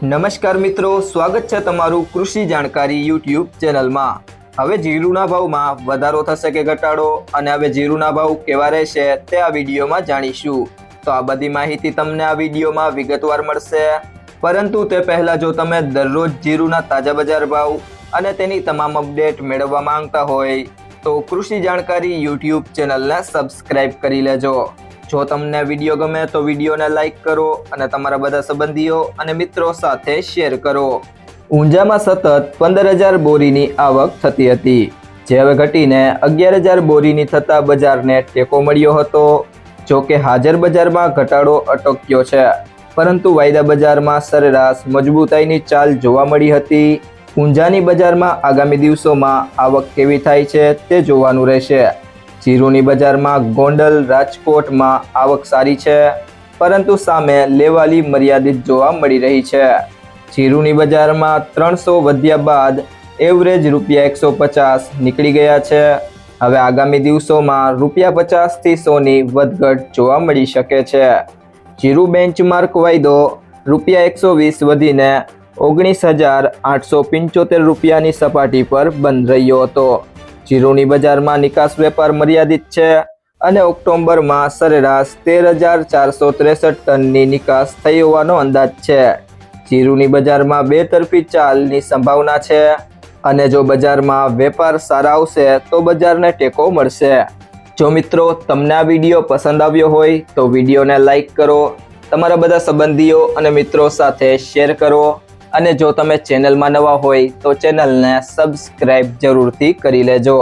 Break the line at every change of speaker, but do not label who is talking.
નમસ્કાર મિત્રો, સ્વાગત છે તમારું કૃષિ જાણકારી યુટ્યુબ ચેનલમાં. હવે જીરુના ભાવમાં વધારો થશે કે ઘટાડો અને હવે જીરુના ભાવ કેવા રહેશે તે આ વિડીયોમાં જાણીશું. તો આ બધી માહિતી તમને આ વિડીયોમાં વિગતવાર મળશે. પરંતુ તે પહેલાં જો તમે દરરોજ જીરુના તાજા બજાર ભાવ અને તેની તમામ અપડેટ મેળવવા માંગતા હોય, તો કૃષિ જાણકારી યુટ્યુબ ચેનલને સબસ્ક્રાઇબ કરી લેજો. જો તમને વીડિયો ગમે તો વિડીયોને લાઈક કરો અને તમારા બધા સંબંધીઓ અને મિત્રો સાથે શેર કરો. ઊંઝામાં સતત પંદર હજાર બોરીની આવક થતી હતી. જે હવે ઘટીને અગિયાર હજાર બોરીની થતા બજારને ટેકો મળ્યો હતો. જો કે હાજર બજારમાં ઘટાડો અટક્યો છે. પરંતુ વાયદા બજારમાં સરેરાશ મજબૂતાઈની ચાલ જોવા મળી હતી. ઊંઝાની બજારમાં આગામી દિવસોમાં આવક કેવી થાય છે તે જોવાનું રહેશે. જીરુની બજારમાં ગોંડલ રાજકોટમાં આવક સારી છે, પરંતુ સામે લેવાલી મર્યાદિત જોવા મળી રહી છે. જીરુની બજારમાં ત્રણસો વધ્યા બાદ એવરેજ રૂપિયા એકસો પચાસ નીકળી ગયા છે. હવે આગામી દિવસોમાં રૂપિયા પચાસથી સોની વધઘટ જોવા મળી શકે છે. જીરુ બેન્ચમાર્ક વાયદો રૂપિયા એકસો વીસ વધીને ઓગણીસ હજાર આઠસો પંચોતેર રૂપિયાની સપાટી પર બંધ રહ્યો હતો. જીરુની બજારમાં નિકાસ વેપાર મર્યાદિત છે અને ઓક્ટોબરમાં સરેરાશ તેર હજાર ચારસો ત્રેસઠ ટનની નિકાસ થઈ હોવાનો અંદાજ છે. જીરુની બજારમાં બે તરફી ચાલની સંભાવના છે અને જો બજારમાં વેપાર સારા આવશે તો બજારને ટેકો મળશે. જો મિત્રો તમને આ વીડિયો પસંદ આવ્યો હોય તો વિડીયોને લાઈક કરો, તમારા બધા સંબંધીઓ અને મિત્રો સાથે શેર કરો અને જો તમે ચેનલમાં નવા હોય તો ચેનલને સબસ્ક્રાઈબ જરૂરથી કરી લેજો.